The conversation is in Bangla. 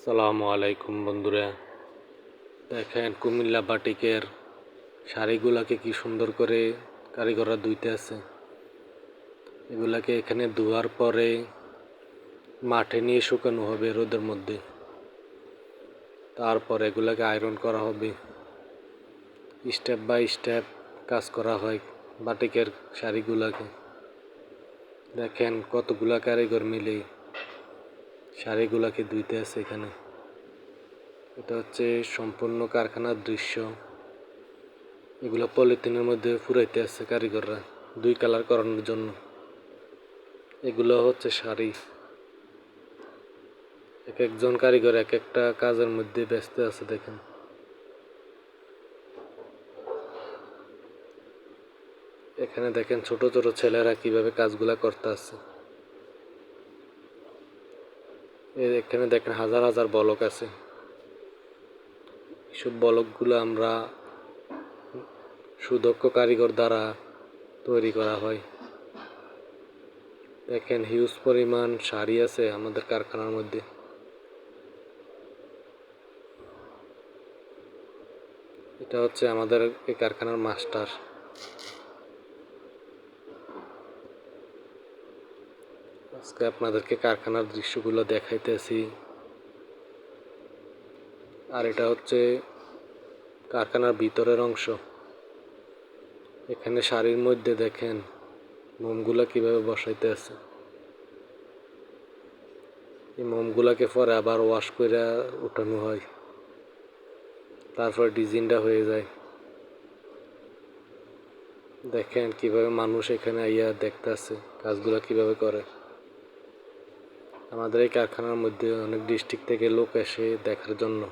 আসসালামু আলাইকুম বন্ধুরা। দেখেন কুমিল্লা বাটিকের শাড়িগুলাকে কি সুন্দর করে কারিগররা ধুইতে আছে। এগুলাকে এখানে ধোয়ার পরে মাঠে নিয়ে শুকানো হবে রোদের মধ্যে। তারপর এগুলাকে আয়রন করা হবে। স্টেপ বাই স্টেপ কাজ করা হয় বাটিকের শাড়িগুলাকে। দেখেন কতগুলা কারিগর মিলে শাড়িগুলাকে ধুইতে আছে এখানে। এটা হচ্ছে সম্পূর্ণ কারখানার দৃশ্য। এগুলো পলিথিনের মধ্যে ফুরাইতে আছে কারিগররা, দুই কালার করানোর জন্য। এগুলো হচ্ছে শাড়ি। এক একজন কারিগর এক একটা কাজের মধ্যে ব্যস্ত আছে, দেখেন। এখানে দেখেন ছোট ছোট ছেলেরা কীভাবে কাজগুলা করতে আছে। এখানে দেখেন হাজার হাজার বলক আছে। এসব বলকগুলো আমরা সুদক্ষ কারিগর দ্বারা তৈরি করা হয়। দেখেন হিউজ পরিমাণ শাড়ি আছে আমাদের কারখানার মধ্যে। এটা হচ্ছে আমাদের এই কারখানার মাস্টার আজকে আপনাদেরকে কারখানার দৃশ্যগুলো দেখাইতেছি। আর এটা হচ্ছে কারখানার ভিতরের অংশ। এখানে শাড়ির মধ্যে দেখেন মোমগুলা কীভাবে বসাইতে আছে এই মোমগুলাকে পরে আবার ওয়াশ করে উঠানো হয়। তারপর ডিজাইনটা হয়ে যায়। দেখেন কীভাবে মানুষ এখানে আইয়া দেখতে আছে কাজগুলো কীভাবে করে। আমাদের এই কারখানার মধ্যে অনেক ডিস্ট্রিক্ট থেকে লোক আসে দেখার জন্য।